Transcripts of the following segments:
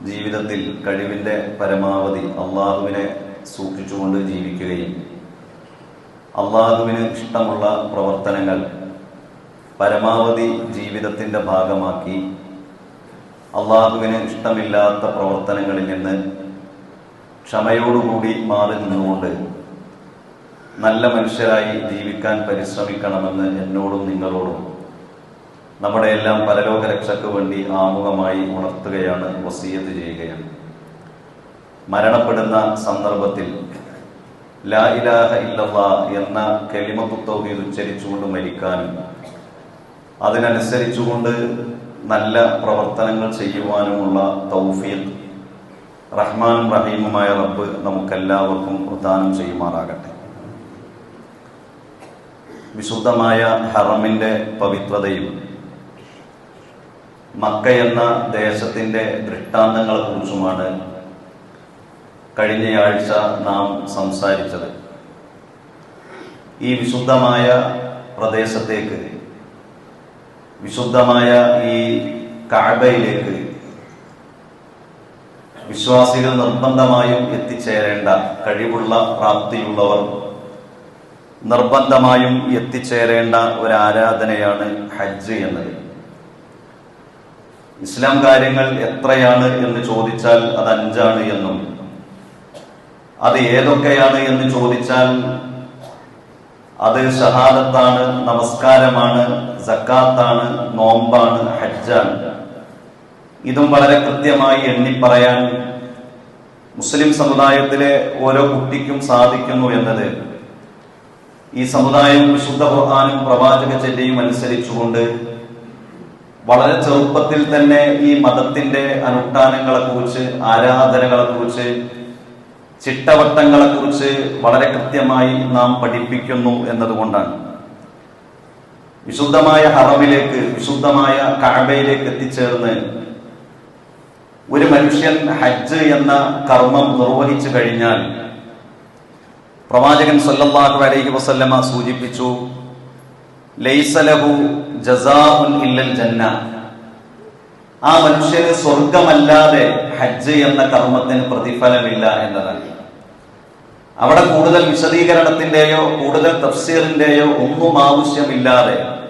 ജീവിതത്തിൽ കഴിവിന്റെ പരമാവധി അള്ളാഹുവിനെ സൂക്ഷിച്ചുകൊണ്ട് ജീവിക്കുകയും അള്ളാഹുവിന് ഇഷ്ടമുള്ള പ്രവർത്തനങ്ങൾ പരമാവധി ജീവിതത്തിന്റെ ഭാഗമാക്കി അള്ളാഹുവിന് ഇഷ്ടമില്ലാത്ത പ്രവർത്തനങ്ങളിൽ നിന്ന് ക്ഷമയോടുകൂടി മാറി നിന്നുകൊണ്ട് നല്ല മനുഷ്യരായി ജീവിക്കാൻ പരിശ്രമിക്കണമെന്ന് എന്നോടും നിങ്ങളോടും നമ്മുടെ എല്ലാം പരലോക രക്ഷയ്ക്ക് വേണ്ടി ആമുഖമായി ഉണർത്തുകയാണ് വസീയത്ത് ചെയ്യുകയാണ്. മരണപ്പെടുന്ന സന്ദർഭത്തിൽ ലാ ഇലാഹ എന്ന കെലിമത്തു തൗഹീദ് ഉച്ചരിച്ചുകൊണ്ട് മരിക്കാനും അതിനനുസരിച്ചുകൊണ്ട് നല്ല പ്രവർത്തനങ്ങൾ ചെയ്യുവാനുമുള്ള തൗഫീഖ് റഹ്മാനും റഹീമുമായ റബ്ബ് നമുക്കെല്ലാവർക്കും പ്രദാനം ചെയ്യുമാറാകട്ടെ. വിശുദ്ധമായ ഹറമിന്റെ പവിത്രതയും മക്ക എന്ന ദേശത്തിന്റെ ദൃഷ്ടാന്തങ്ങളെ കുറിച്ചുമാണ് കഴിഞ്ഞയാഴ്ച നാം സംസാരിച്ചത്. ഈ വിശുദ്ധമായ പ്രദേശത്തേക്ക് വിശുദ്ധമായ ഈ കാബയിലേക്ക് വിശ്വാസികൾ നിർബന്ധമായും എത്തിച്ചേരേണ്ട കഴിവുള്ള പ്രാപ്തിയുള്ളവർ നിർബന്ധമായും എത്തിച്ചേരേണ്ട ഒരു ആരാധനയാണ് ഹജ്ജ് എന്നത്. ഇസ്ലാം കാര്യങ്ങൾ എത്രയാണ് എന്ന് ചോദിച്ചാൽ അത് അഞ്ചാണ് എന്നും. അത് ഏതൊക്കെയാണ് എന്ന് ചോദിച്ചാൽ അത് ഷഹാദത്താണ് നമസ്കാരമാണ് സക്കാത്താണ് നോമ്പാണ് ഹജ്ജാണ്. ഇതും വളരെ കൃത്യമായി എണ്ണി പറയാൻ മുസ്ലിം സമുദായത്തിലെ ഓരോ കുട്ടിക്കും സാധിക്കുന്നു എന്നത് ഈ സമുദായം വിശുദ്ധ ഖുർആാനും പ്രവാചക ചെല്ലിയും അനുസരിച്ചുകൊണ്ട് വളരെ ചെറുപ്പത്തിൽ തന്നെ ഈ മതത്തിന്റെ അനുഷ്ഠാനങ്ങളെ കുറിച്ച് ആരാധനകളെ കുറിച്ച് ചിട്ടവട്ടങ്ങളെ കുറിച്ച് വളരെ കൃത്യമായി നാം പഠിപ്പിക്കുന്നു എന്നതുകൊണ്ടാണ്. വിശുദ്ധമായ ഹറമിലേക്ക് വിശുദ്ധമായ കഅബയിലേക്ക് എത്തിച്ചേർന്ന് ഒരു മനുഷ്യൻ ഹജ്ജ് എന്ന കർമ്മം നിർവഹിച്ചു കഴിഞ്ഞാൽ പ്രവാചകൻ സല്ലല്ലാഹു അലൈഹി വസല്ലമ സൂചിപ്പിച്ചു ലൈസലഹു ജന്ന. ആ മനുഷ്യന് സ്വർഗമല്ലാതെ ഹജ്ജ് എന്ന കർമ്മത്തിന് പ്രതിഫലമില്ല എന്നതാണ്. അവിടെ കൂടുതൽ വിശദീകരണത്തിന്റെയോ കൂടുതൽ തഫ്സീറിന്റെയോ ഒന്നും ആവശ്യമില്ലാതെ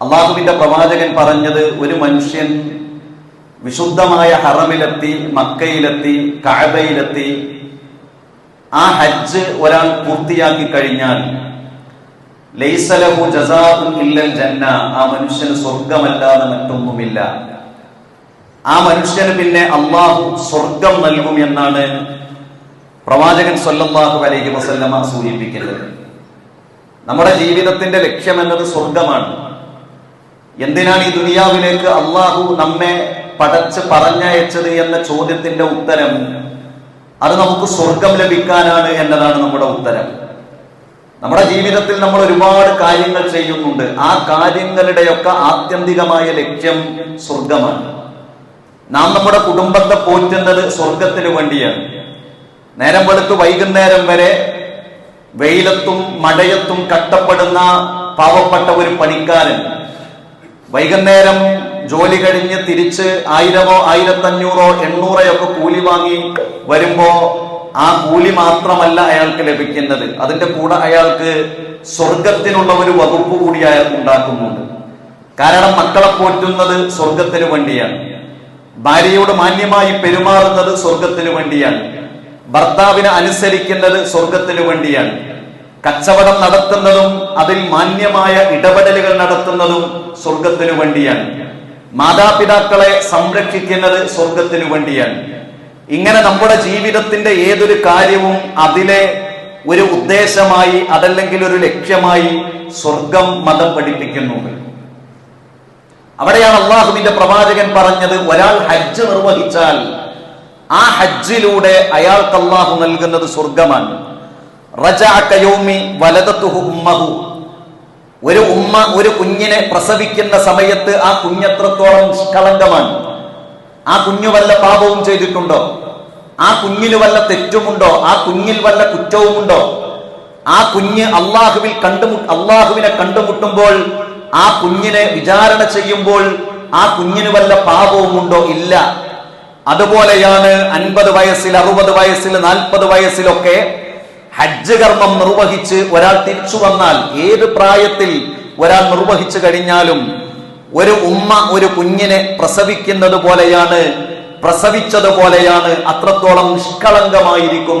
അള്ളാഹുവിന്റെ പ്രവാചകൻ പറഞ്ഞത് ഒരു മനുഷ്യൻ വിശുദ്ധമായ ഹറമിലെത്തി മക്കയിലെത്തി കാബയിലെത്തി ആ ഹജ്ജ് ഒരാൾ പൂർത്തിയാക്കി കഴിഞ്ഞാൽ ലൈസലഹു ജസാഉൻ ഇല്ലൽ ജന്ന. ആ മനുഷ്യന് സ്വർഗമല്ലാതെ മറ്റൊന്നുമില്ല. ആ മനുഷ്യന് പിന്നെ അള്ളാഹു സ്വർഗം നൽകും എന്നാണ് പ്രവാചകൻ സല്ലല്ലാഹു അലൈഹി വസല്ലമ സൂചിപ്പിക്കുന്നത്. നമ്മുടെ ജീവിതത്തിന്റെ ലക്ഷ്യം എന്നത് സ്വർഗമാണ് എന്തിനാണ് ഈ ദുനിയാവിലേക്ക് അള്ളാഹു നമ്മെ പടച്ച് പറഞ്ഞയച്ചത് എന്ന ചോദ്യത്തിന്റെ ഉത്തരം? അത് നമുക്ക് സ്വർഗം ലഭിക്കാനാണ് എന്നതാണ് നമ്മുടെ ഉത്തരം. നമ്മുടെ ജീവിതത്തിൽ നമ്മൾ ഒരുപാട് കാര്യങ്ങൾ ചെയ്യുന്നുണ്ട്. ആ കാര്യങ്ങളുടെയൊക്കെ ആത്യന്തികമായ ലക്ഷ്യം സ്വർഗമാണ് നാം നമ്മുടെ കുടുംബത്തെ പോറ്റുന്നത് സ്വർഗത്തിന് വേണ്ടിയാണ്. നേരം വെളുത്ത് വൈകുന്നേരം വരെ വെയിലത്തും മഴയത്തും കട്ടപ്പെടുന്ന പാവപ്പെട്ട ഒരു പണിക്കാരൻ വൈകുന്നേരം ജോലി കഴിഞ്ഞ് തിരിച്ച് ആയിരമോ ആയിരത്തഞ്ഞൂറോ എണ്ണൂറോ ഒക്കെ കൂലി വാങ്ങി വരുമ്പോ ആ കൂലി മാത്രമല്ല അയാൾക്ക് ലഭിക്കുന്നത്. അതിന്റെ കൂടെ അയാൾക്ക് സ്വർഗത്തിനുള്ള ഒരു വകുപ്പ് കൂടി അയാൾ ഉണ്ടാക്കുന്നുണ്ട്. കാരണം മക്കളെ പോറ്റുന്നത് സ്വർഗത്തിന് വേണ്ടിയാണ്. ഭാര്യയോട് മാന്യമായി പെരുമാറുന്നത് സ്വർഗത്തിന് വേണ്ടിയാണ്. ഭർത്താവിനെ അനുസരിക്കുന്നത് സ്വർഗത്തിന് വേണ്ടിയാണ്. കച്ചവടം നടത്തുന്നതും അതിൽ മാന്യമായ ഇടപെടലുകൾ നടത്തുന്നതും സ്വർഗത്തിനു വേണ്ടിയാണ്. മാതാപിതാക്കളെ സംരക്ഷിക്കുന്നത് സ്വർഗത്തിനു വേണ്ടിയാണ്. ഇങ്ങനെ നമ്മുടെ ജീവിതത്തിന്റെ ഏതൊരു കാര്യവും അതിലെ ഒരു ഉദ്ദേശമായി അതല്ലെങ്കിൽ ഒരു ലക്ഷ്യമായി സ്വർഗം മതം പഠിപ്പിക്കുന്നുണ്ട് അവിടെയാണ് അള്ളാഹുവിന്റെ പ്രവാചകൻ പറഞ്ഞത് ഒരാൾ ഹജ്ജ് നിർവഹിച്ചാൽ ആ ഹജ്ജിലൂടെ അയാൾക്ക് അള്ളാഹു നൽകുന്നത് സ്വർഗമാണ്. ഒരു ഉമ്മ ഒരു കുഞ്ഞിനെ പ്രസവിക്കുന്ന സമയത്ത് ആ കുഞ്ഞെത്രത്തോളം നിഷ്കളങ്കമാണ്. ആ കുഞ്ഞു വല്ല പാപവും ചെയ്തിട്ടുണ്ടോ? ആ കുഞ്ഞിന് വല്ല തെറ്റുമുണ്ടോ? ആ കുഞ്ഞിൽ വല്ല കുറ്റവുമുണ്ടോ? ആ കുഞ്ഞ് അള്ളാഹുവിൽ കണ്ടുമു അള്ളാഹുവിനെ കണ്ടുമുട്ടുമ്പോൾ ആ കുഞ്ഞിനെ വിചാരണ ചെയ്യുമ്പോൾ ആ കുഞ്ഞിന് വല്ല പാപവുമുണ്ടോ? ഇല്ല. അതുപോലെയാണ് അൻപത് വയസ്സിൽ അറുപത് വയസ്സിൽ നാൽപ്പത് വയസ്സിലൊക്കെ ഹജ്ജ് കർമ്മം നിർവഹിച്ച് ഒരാൾ തിരിച്ചു വന്നാൽ ഏത് പ്രായത്തിൽ ഒരാൾ നിർവഹിച്ചു കഴിഞ്ഞാലും ഒരു ഉമ്മ ഒരു കുഞ്ഞിനെ പ്രസവിക്കുന്നത് പോലെയാണ് പ്രസവിച്ചത് പോലെയാണ് അത്രത്തോളം നിഷ്കളങ്കമായിരിക്കും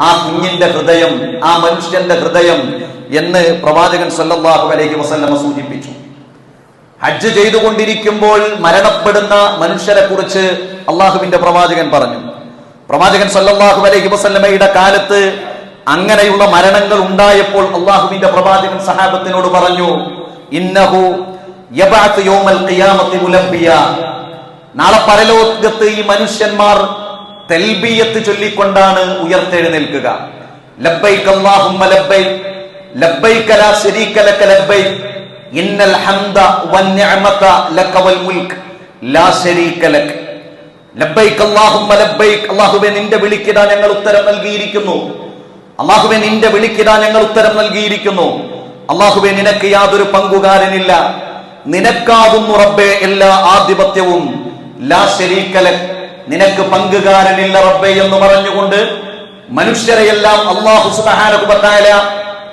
ആ കുഞ്ഞിന്റെ ഹൃദയം ആ മനുഷ്യന്റെ ഹൃദയം എന്ന് പ്രവാചകൻ സല്ലാഹു അലൈഹി വസല്ലമ സൂചിപ്പിച്ചു. ഹജ്ജ് ചെയ്തുകൊണ്ടിരിക്കുമ്പോൾ മരണപ്പെടുന്ന മനുഷ്യരെ കുറിച്ച് അള്ളാഹുവിന്റെ പ്രവാചകൻ പറഞ്ഞു. പ്രവാചകൻ സല്ലാഹു അലൈഹി വസല്ലമയുടെ കാലത്ത് അങ്ങനെയുള്ള മരണങ്ങൾ ഉണ്ടായപ്പോൾ അള്ളാഹുവിന്റെ പ്രവാചകൻ സഹാബത്തിനോട് പറഞ്ഞു ഇന്നഹു നാളെ പരലോകത്ത് ഈ മനുഷ്യന്മാർ തെൽബിയത്ത് ചൊല്ലിക്കൊണ്ടാണ് ഉയർത്തെഴുന്നേൽക്കുക. ലബ്ബൈക് അല്ലാഹുമ്മ ലക ഇന്നൽ ഹംദ ലക വൽ മുൽക് ലാ ലക. അല്ലാഹുമ്മ അല്ലാഹുവേ നിന്റെ വിളിക്കിടാ ഞങ്ങൾ ഉത്തരം നൽകിയിരിക്കുന്നു. അല്ലാഹുവേ നിന്റെ വിളിക്കിടാ ഞങ്ങൾ ഉത്തരം നൽകിയിരിക്കുന്നു. അല്ലാഹുവേ നിനക്ക് യാതൊരു പങ്കുകാരനില്ല. നിനക്കാകുന്നു റബ്ബെ എല്ലാ ആധിപത്യവും ലാ നിനക്ക് പങ്കുകാരനില്ല റബ്ബെ എന്ന് പറഞ്ഞുകൊണ്ട് മനുഷ്യരെയെല്ലാം അള്ളാഹു സുബാനുബത്തായ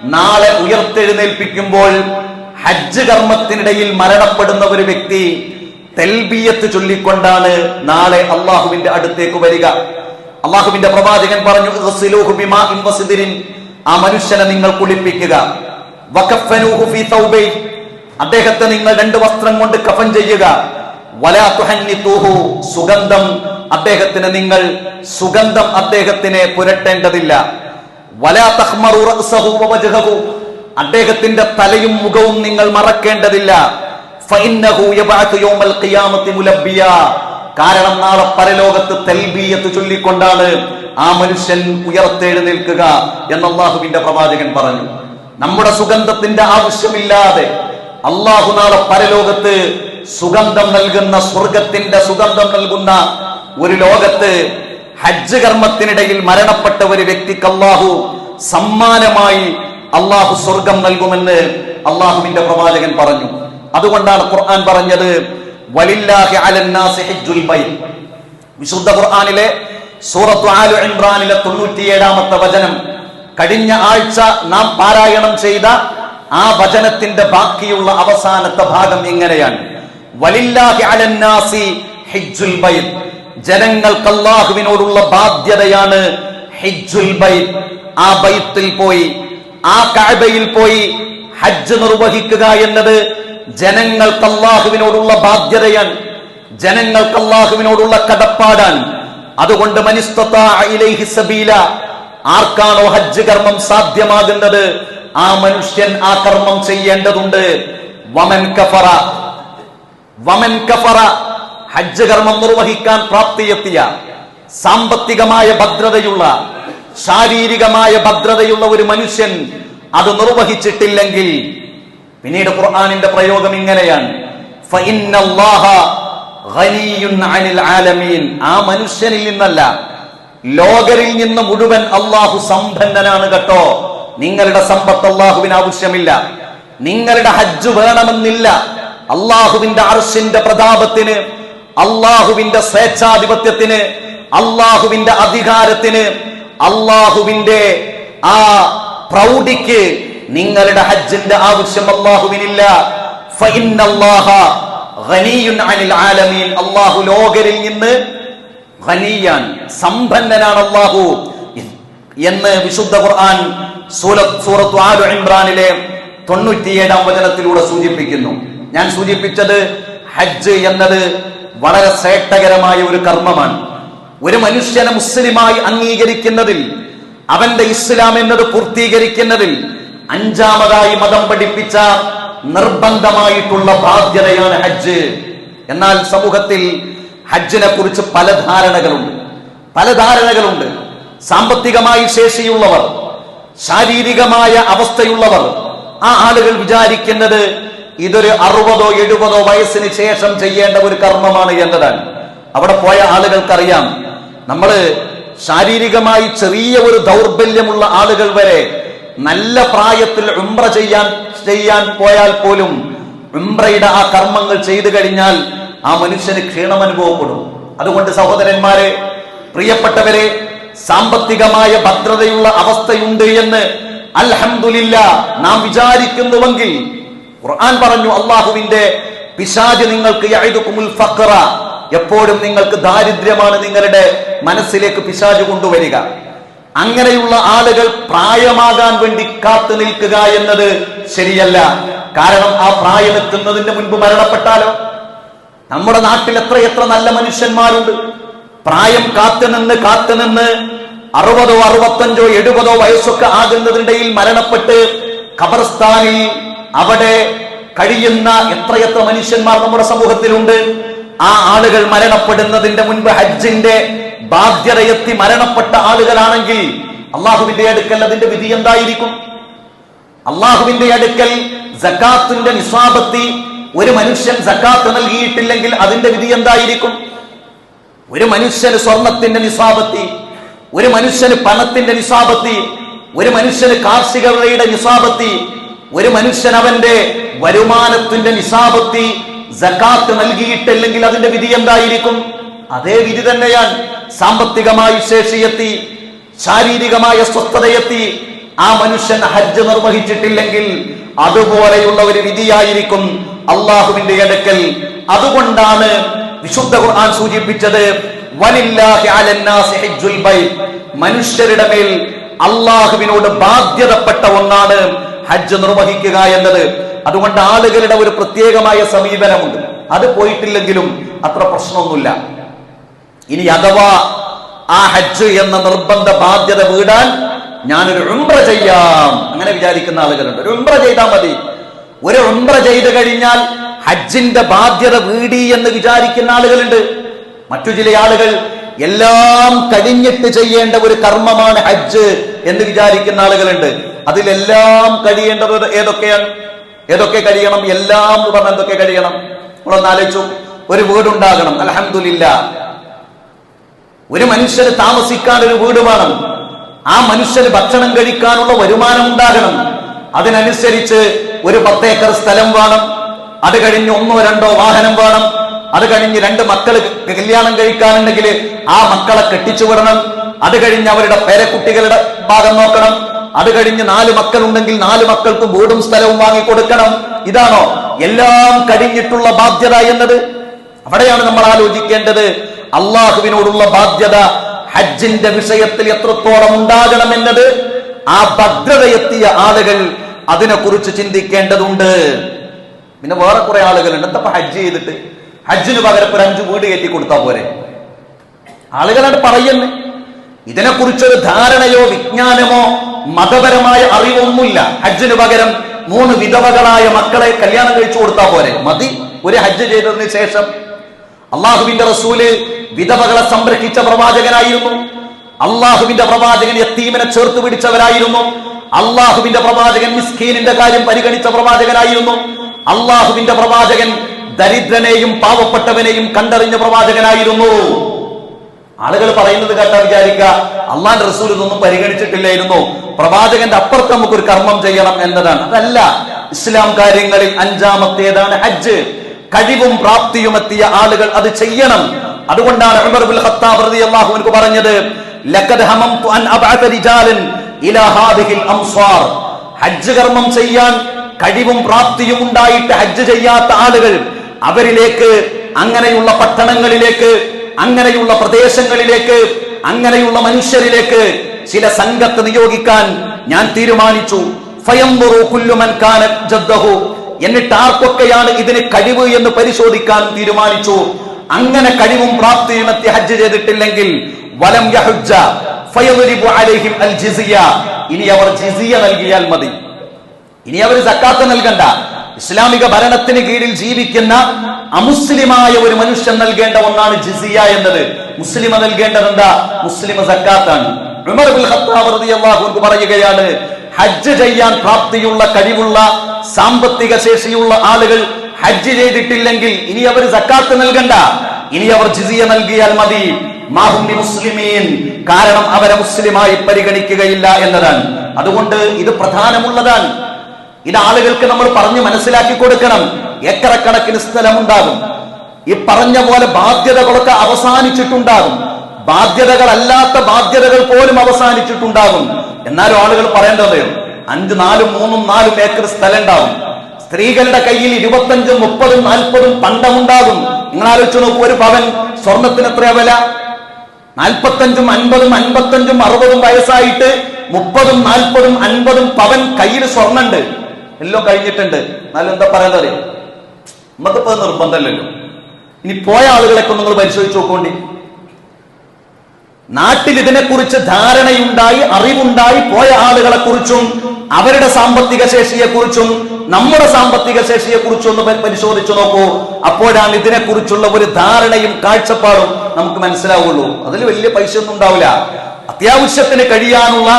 നാളെ ഉയർത്തെഴുന്നേൽപ്പിക്കുമ്പോൾ ഹജ്ജ് കർമ്മത്തിനിടയിൽ മരണപ്പെടുന്ന ഒരു വ്യക്തി തെൽബിയത്ത് ചൊല്ലിക്കൊണ്ടാണ് നാളെ അള്ളാഹുവിന്റെ അടുത്തേക്ക് വരിക അള്ളാഹുവിന്റെ പ്രവാചകൻ പറഞ്ഞു. ആ മനുഷ്യനെ നിങ്ങൾ കുളിപ്പിക്കുക. അദ്ദേഹത്തെ നിങ്ങൾ രണ്ട് വസ്ത്രം കൊണ്ട് കഫൻ ചെയ്യുക. സുഗന്ധം അദ്ദേഹത്തിന് നിങ്ങൾ സുഗന്ധം അദ്ദേഹത്തിനെ പുരട്ടേണ്ടതില്ല. അദ്ദേഹത്തിന്റെ തലയും മുഖവും നിങ്ങൾ മറക്കേണ്ടതില്ല കാരണം നാളെ പരലോകത്ത് തെൽബീയത്ത് ചൊല്ലിക്കൊണ്ടാണ് ആ മനുഷ്യൻ ഉയർത്തെഴുന്നേൽക്കുക എന്ന് അള്ളാഹുവിന്റെ പ്രവാചകൻ പറഞ്ഞു നമ്മുടെ സുഗന്ധത്തിന്റെ ആവശ്യമില്ലാതെ അള്ളാഹു നാളെ പരലോകത്ത് സുഗന്ധം നൽകുന്ന സ്വർഗത്തിന്റെ സുഗന്ധം നൽകുന്ന ഒരു ലോകത്ത് ഹജ്ജ് കർമ്മത്തിനിടയിൽ മരണപ്പെട്ട ഒരു വ്യക്തിക്ക് അള്ളാഹു സമ്മാനമായി അള്ളാഹു സ്വർഗം നൽകുമെന്ന് അള്ളാഹുവിന്റെ പ്രവാചകൻ പറഞ്ഞു. അതുകൊണ്ടാണ് ഖുർആൻ പറഞ്ഞത് വിശുദ്ധ ഖുർആനിലെ സൂറത്തു ആലു ഇമ്രാനിലെ തൊണ്ണൂറ്റിയേഴാമത്തെ വചനം കഴിഞ്ഞ ആഴ്ച നാം പാരായണം ചെയ്ത ആ വചനത്തിന്റെ ബാക്കിയുള്ള അവസാനത്തെ ഭാഗം ഇങ്ങനെയാണ്. ജനങ്ങൾക്ക് അള്ളാഹുവിനോടുള്ള ബാധ്യതയാണ് ഹിജ്ജുൽ ബൈത്ത്. ആ ബൈത്തിൽ പോയി ആ കഅബയിൽ പോയി ഹജ്ജ് നിർവഹിക്കുക എന്നത് ജനങ്ങൾക്ക് അള്ളാഹുവിനോടുള്ള ബാധ്യതയാണ്. ജനങ്ങൾക്ക് അള്ളാഹുവിനോടുള്ള കടപ്പാടാണ്. അതുകൊണ്ട് സബീല ആർക്കാണോ ഹജ്ജ് കർമ്മം സാധ്യമാകുന്നത്? ആ മനുഷ്യൻ ആ കർമ്മം ചെയ്യേണ്ടതുണ്ട്. വമൻ കഫറ. വമൻ കഫറ ഹജ്ജ് കർമ്മം നിർവഹിക്കാൻ പ്രാപ്തിയെത്തിയ സാമ്പത്തികമായ ഭദ്രതയുള്ള ശാരീരികമായ ഭദ്രതയുള്ള ഒരു മനുഷ്യൻ അത് നിർവഹിച്ചിട്ടില്ലെങ്കിൽ പിന്നീട് ഖുർആാനിന്റെ പ്രയോഗം ഇങ്ങനെയാണ്. ആ മനുഷ്യനിൽ നിന്നല്ല ലോകരിൽ നിന്ന് മുഴുവൻ അള്ളാഹു സമ്പന്നനാണ് കേട്ടോ. നിങ്ങളുടെ സമ്പത്ത് അള്ളാഹുവിന് ആവശ്യമില്ല. നിങ്ങളുടെ ഹജ്ജ് വേണമെന്നില്ല. അള്ളാഹുവിന്റെ അർഷിന്റെ പ്രതാപത്തിന് അള്ളാഹുവിന്റെ സ്വേച്ഛാധിപത്യത്തിന് അള്ളാഹുവിന്റെ അധികാരത്തിന് അള്ളാഹുവിന്റെ ആ പ്രൗഢിക്ക് നിങ്ങളുടെ ഹജ്ജിന്റെ ആവശ്യം അള്ളാഹുവിനില്ല. അള്ളാഹു ലോകരിൽ നിന്ന് സമ്പന്നനാണ് അള്ളാഹു. എന്ന് വിശുദ്ധ ഖുർആൻ സൂറത്ത് ആലു ഇമ്രാനിലെ തൊണ്ണൂറ്റിയേഴാം വചനത്തിലൂടെ സൂചിപ്പിക്കുന്നു. ഞാൻ സൂചിപ്പിച്ചത് ഹജ്ജ് എന്നത് വളരെ ശ്രേഷ്ഠകരമായ ഒരു കർമ്മമാണ്. ഒരു മനുഷ്യനെ മുസ്ലിമായി അംഗീകരിക്കുന്നതിൽ അവന്റെ ഇസ്ലാം എന്നത് പൂർത്തീകരിക്കുന്നതിൽ അഞ്ചാമതായി മതം പഠിപ്പിച്ച നിർബന്ധമായിട്ടുള്ള ബാധ്യതയാണ് ഹജ്ജ്. എന്നാൽ സമൂഹത്തിൽ ഹജ്ജിനെ കുറിച്ച് പല ധാരണകളുണ്ട്. പല ധാരണകളുണ്ട്. സാമ്പത്തികമായി ശേഷിയുള്ളവർ ശാരീരികമായ അവസ്ഥയുള്ളവർ ആ ആളുകൾ വിചാരിക്കുന്നത് ഇതൊരു അറുപതോ എഴുപതോ വയസ്സിന് ശേഷം ചെയ്യേണ്ട ഒരു കർമ്മമാണ് എന്നതാണ്. അവിടെ പോയ ആളുകൾക്കറിയാം നമ്മൾ ശാരീരികമായി ചെറിയ ഒരു ദൗർബല്യമുള്ള ആളുകൾ വരെ നല്ല പ്രായത്തിൽ ഉംറ ചെയ്യാൻ ചെയ്യാൻ പോയാൽ പോലും ഉംറയുടെ ആ കർമ്മങ്ങൾ ചെയ്തു കഴിഞ്ഞാൽ ആ മനുഷ്യന് ക്ഷീണം അനുഭവപ്പെടും അതുകൊണ്ട് സഹോദരന്മാരെ പ്രിയപ്പെട്ടവരെ സാമ്പത്തികമായ ഭദ്രതയുള്ള അവസ്ഥയുണ്ട് എന്ന് അൽഹമില്ല നാം വിചാരിക്കുന്നുവെങ്കിൽ ഖുർആൻ പറഞ്ഞു അള്ളാഹുവിന്റെ പിശാജ് നിങ്ങൾക്ക് എപ്പോഴും നിങ്ങൾക്ക് ദാരിദ്ര്യമാണ് നിങ്ങളുടെ മനസ്സിലേക്ക് പിശാജ് കൊണ്ടുവരിക. അങ്ങനെയുള്ള ആളുകൾ പ്രായമാകാൻ വേണ്ടി കാത്തു നിൽക്കുക എന്നത് ശരിയല്ല. കാരണം ആ പ്രായമെത്തുന്നതിന് മുൻപ് മരണപ്പെട്ടാലോ? നമ്മുടെ നാട്ടിൽ എത്ര എത്ര നല്ല മനുഷ്യന്മാരുണ്ട്. പ്രായം കാത്തുനിന്ന് കാത്തുനിന്ന് അറുപതോ അറുപത്തഞ്ചോ എഴുപതോ വയസ്സൊക്കെ ആകുന്നതിനിടയിൽ മരണപ്പെട്ട് ഖബർസ്ഥാനിൽ അവിടെ കഴിയുന്ന എത്രയെത്ര മനുഷ്യന്മാർ നമ്മുടെ സമൂഹത്തിലുണ്ട്? ആ ആളുകൾ മരണപ്പെടുന്നതിന്റെ മുൻപ് ഹജ്ജിന്റെ ബാധ്യതയെത്തി മരണപ്പെട്ട ആളുകളാണെങ്കിൽ അള്ളാഹുവിന്റെ അടുക്കൽ അതിന്റെ വിധി എന്തായിരിക്കും? അള്ളാഹുവിന്റെ അടുക്കൽ ജക്കാത്തിന്റെ നിസ്വാപത്തി ഒരു മനുഷ്യൻ ജക്കാത്ത് നൽകിയിട്ടില്ലെങ്കിൽ അതിന്റെ വിധി എന്തായിരിക്കും? ഒരു മനുഷ്യന് സ്വർണത്തിന്റെ നിസാപത്തി ഒരു മനുഷ്യന് പണത്തിന്റെ നിസാപത്തി ഒരു മനുഷ്യന് കാർഷിക വിളയുടെ നിസ്വാബത്തി ഒരു മനുഷ്യൻ അവന്റെ വരുമാനത്തിന്റെ നിസാപത്തി ജക്കാത്ത് നൽകിയിട്ടില്ലെങ്കിൽ അതിന്റെ വിധി എന്തായിരിക്കും? അതേ വിധി തന്നെയാണ് സാമ്പത്തികമായി ശേഷിയെത്തി ശാരീരികമായ സ്വസ്ഥതയെത്തി ആ മനുഷ്യൻ ഹജ്ജ് നിർവഹിച്ചിട്ടില്ലെങ്കിൽ അതുപോലെയുള്ള ഒരു വിധിയായിരിക്കും അള്ളാഹുവിന്റെ അടുക്കൽ. അതുകൊണ്ടാണ് വിശുദ്ധ ഖുർആൻ സൂചിപ്പിച്ചത് മനുഷ്യരുടെ മേൽ അള്ളാഹുവിനോട് ബാധ്യതപ്പെട്ട ഒന്നാണ് ഹജ്ജ് നിർവഹിക്കുക എന്നത്. അതുകൊണ്ട് ആളുകളുടെ ഒരു പ്രത്യേകമായ സമീപനമുണ്ട്. അത് പോയിട്ടില്ലെങ്കിലും അത്ര പ്രശ്നമൊന്നുമില്ല. ഇനി അഥവാ ആ ഹജ്ജ് എന്ന നിർബന്ധ ബാധ്യത വീടാൻ ഞാനൊരു ഉംറ ചെയ്യാം. അങ്ങനെ വിചാരിക്കുന്ന ആളുകളുണ്ട്. ഒരു ഉംറ ചെയ്താൽ മതി. ഒരു ഉംറ ചെയ്ത് കഴിഞ്ഞാൽ ഹജ്ജിന്റെ ബാധ്യത വീടി എന്ന് വിചാരിക്കുന്ന ആളുകളുണ്ട്. മറ്റു ചില ആളുകൾ എല്ലാം കഴിഞ്ഞിട്ട് ചെയ്യേണ്ട ഒരു കർമ്മമാണ് ഹജ്ജ് എന്ന് വിചാരിക്കുന്ന ആളുകളുണ്ട്. അതിലെല്ലാം കഴിയേണ്ടത് ഏതൊക്കെയാണ്? ഏതൊക്കെ കഴിയണം? എല്ലാം എന്ന് പറഞ്ഞ എന്തൊക്കെ കഴിയണം? നമ്മളൊന്ന് ആലോചിച്ചു. ഒരു വീടുണ്ടാകണം. അലഹമില്ല ഒരു മനുഷ്യന് താമസിക്കാൻ ഒരു വീട് വേണം. ആ മനുഷ്യന് ഭക്ഷണം കഴിക്കാനുള്ള വരുമാനം ഉണ്ടാകണം. അതിനനുസരിച്ച് ഒരു പത്തേക്കർ സ്ഥലം വേണം. അത് കഴിഞ്ഞ് ഒന്നോ രണ്ടോ വാഹനം വേണം. അത് കഴിഞ്ഞ് രണ്ട് മക്കൾ കല്യാണം കഴിക്കാനുണ്ടെങ്കിൽ ആ മക്കളെ കെട്ടിച്ചു വിടണം. അത് കഴിഞ്ഞ് അവരുടെ പേരക്കുട്ടികളുടെ ഭാഗം നോക്കണം. അത് കഴിഞ്ഞ് നാല് മക്കളുണ്ടെങ്കിൽ നാല് മക്കൾക്കും വീടും സ്ഥലവും വാങ്ങി കൊടുക്കണം ഇതാണോ എല്ലാം കഴിഞ്ഞിട്ടുള്ള ബാധ്യത എന്നത്? അവിടെയാണ് നമ്മൾ ആലോചിക്കേണ്ടത്. അള്ളാഹുവിനോടുള്ള ബാധ്യത ഹജ്ജിന്റെ വിഷയത്തിൽ എത്രത്തോളം ഉണ്ടാകണം എന്നത്? ആ ഭദ്രതയെത്തിയ ആളുകൾ അതിനെക്കുറിച്ച് ചിന്തിക്കേണ്ടതുണ്ട്. പിന്നെ വേറെ കുറെ ആളുകളുണ്ട്. എന്താ ഹജ്ജ് ചെയ്തിട്ട് ഹജ്ജിന് പകരം ഒരു അഞ്ചു വീട് കയറ്റി കൊടുത്താൽ പോരെ? ആളുകളാണ് പറയുന്നത് ഇതിനെക്കുറിച്ചൊരു ധാരണയോ വിജ്ഞാനമോ മതപരമായ അറിവൊന്നുമില്ല. ഹജ്ജിന് പകരം മൂന്ന് വിധവകളായ മക്കളെ കല്യാണം കഴിച്ചു കൊടുത്താൽ പോരെ? മതി. ഒരു ഹജ്ജ് ചെയ്തതിന് ശേഷം അള്ളാഹുവിന്റെ റസൂൽ വിധവകളെ സംരക്ഷിച്ച പ്രവാചകനായിരുന്നു. അള്ളാഹുവിന്റെ പ്രവാചകൻ യത്തീമിനെ ചേർത്ത് പിടിച്ചവരായിരുന്നു. അള്ളാഹുവിന്റെ പ്രവാചകൻ മിസ്കീനിന്റെ കാര്യം പരിഗണിച്ച പ്രവാചകനായിരുന്നു. അള്ളാഹുവിന്റെ പ്രവാചകൻ ദരിദ്രനെയും പാവപ്പെട്ടവനെയും കണ്ടറിഞ്ഞ പ്രവാചകനായിരുന്നു. ആളുകൾ പറയുന്നത് കേട്ടാ വിചാരിക്കുക അള്ളാന്റെ റസൂൽ ഇതൊന്നും പരിഗണിച്ചിട്ടില്ലായിരുന്നു. പ്രവാചകന്റെ അപ്പുറത്ത് നമുക്കൊരു കർമ്മം ചെയ്യണം എന്നതാണ്. അതല്ല ഇസ്ലാം കാര്യങ്ങളിൽ അഞ്ചാമത്തേതാണ് ഹജ്ജ്. കഴിവും പ്രാപ്തിയും എത്തിയ ആളുകൾ അത് ചെയ്യണം. അതുകൊണ്ടാണ് പറഞ്ഞത് ഹജ്ജ് കർമ്മം ചെയ്യാൻ കഴിവും പ്രാപ്തിയും ഉണ്ടായിട്ട് ഹജ്ജ് ചെയ്യാത്ത ആളുകൾ അവരിലേക്ക് അങ്ങനെയുള്ള പട്ടണങ്ങളിലേക്ക് അങ്ങനെയുള്ള പ്രദേശങ്ങളിലേക്ക് അങ്ങനെയുള്ള മനുഷ്യരിലേക്ക് ചില സംഘത്തെ നിയോഗിക്കാൻ ഞാൻ തീരുമാനിച്ചു. എന്നിട്ട് ആർക്കൊക്കെയാണ് ഇതിന് കഴിവ് എന്ന് പരിശോധിക്കാൻ തീരുമാനിച്ചു. അങ്ങനെ കഴിവും പ്രാപ്തിയും എത്തി ഹജ്ജ് ചെയ്തിട്ടില്ലെങ്കിൽ വലം ഇനി അവർ ജിസിയ നൽകിയാൽ മതി. ഇനി അവർ സക്കാത്ത് നൽകണ്ട. ഇസ്ലാമിക ഭരണത്തിന് കീഴിൽ ജീവിക്കുന്ന അമുസ്ലിമായ ഒരു മനുഷ്യൻ നൽകേണ്ട ഒന്നാണ് ജിസിയ എന്നത്. മുസ്ലിമ നൽകേണ്ടത് എന്താ? മുസ്ലിമ സക്കാത്താണ്. പറയുകയാണ് ഹജ്ജ് ചെയ്യാൻ പ്രാപ്തിയുള്ള കഴിവുള്ള സാമ്പത്തിക ശേഷിയുള്ള ആളുകൾ ഹജ്ജ് ചെയ്തിട്ടില്ലെങ്കിൽ ഇനി അവർ സക്കാത്ത് നൽകണ്ട. ഇനി അവർ ജിസിയ നൽകിയാൽ മതി. മാഹുമി മുസ്ലിമീൻ. കാരണം അവരെ മുസ്ലിമായി പരിഗണിക്കുകയില്ല എന്നതാണ്. അതുകൊണ്ട് ഇത് പ്രധാനമുള്ളതാണ്. ഇത് ആളുകൾക്ക് നമ്മൾ പറഞ്ഞ് മനസ്സിലാക്കി കൊടുക്കണം. ഏക്കറക്കണക്കിന് സ്ഥലമുണ്ടാകും. ഈ പറഞ്ഞ പോലെ ബാധ്യതകളൊക്കെ അവസാനിച്ചിട്ടുണ്ടാകും. ബാധ്യതകളല്ലാത്ത ബാധ്യതകൾ പോലും അവസാനിച്ചിട്ടുണ്ടാകും. എന്നാലും ആളുകൾ പറയേണ്ടത് അഞ്ച് നാലും മൂന്നും നാലും ഏക്കർ സ്ഥലം ഉണ്ടാവും സ്ത്രീകളുടെ കയ്യിൽ ഇരുപത്തഞ്ചും മുപ്പതും നാൽപ്പതും പണ്ടമുണ്ടാകും. നിങ്ങൾ ആലോചിച്ച് നോക്കൂ ഒരു പവൻ സ്വർണത്തിന് എത്ര വില? നാൽപ്പത്തഞ്ചും അൻപതും അൻപത്തഞ്ചും അറുപതും വയസ്സായിട്ട് മുപ്പതും നാൽപ്പതും അൻപതും പവൻ കയ്യിൽ സ്വർണുണ്ട് എല്ലാം കഴിഞ്ഞിട്ടുണ്ട്. എന്നാലും എന്താ പറയാൻ അറിയോ? നമ്മൾക്കിപ്പോ നിർബന്ധമല്ലല്ലോ. ഇനി പോയ ആളുകളൊക്കെ നിങ്ങൾ പരിശോധിച്ച് നോക്കോണ്ടി. നാട്ടിൽ ഇതിനെക്കുറിച്ച് ധാരണയുണ്ടായി അറിവുണ്ടായി പോയ ആളുകളെ കുറിച്ചും അവരുടെ സാമ്പത്തിക ശേഷിയെ കുറിച്ചും നമ്മുടെ സാമ്പത്തിക ശേഷിയെ കുറിച്ചും ഒന്ന് പരി- പരിശോധിച്ചു നോക്കൂ. അപ്പോഴാണ് ഇതിനെക്കുറിച്ചുള്ള ഒരു ധാരണയും കാഴ്ചപ്പാടും നമുക്ക് മനസ്സിലാവുള്ളൂ. അതിൽ വലിയ പൈസ ഒന്നും ഉണ്ടാവില്ല. അത്യാവശ്യത്തിന് കഴിയാനുള്ള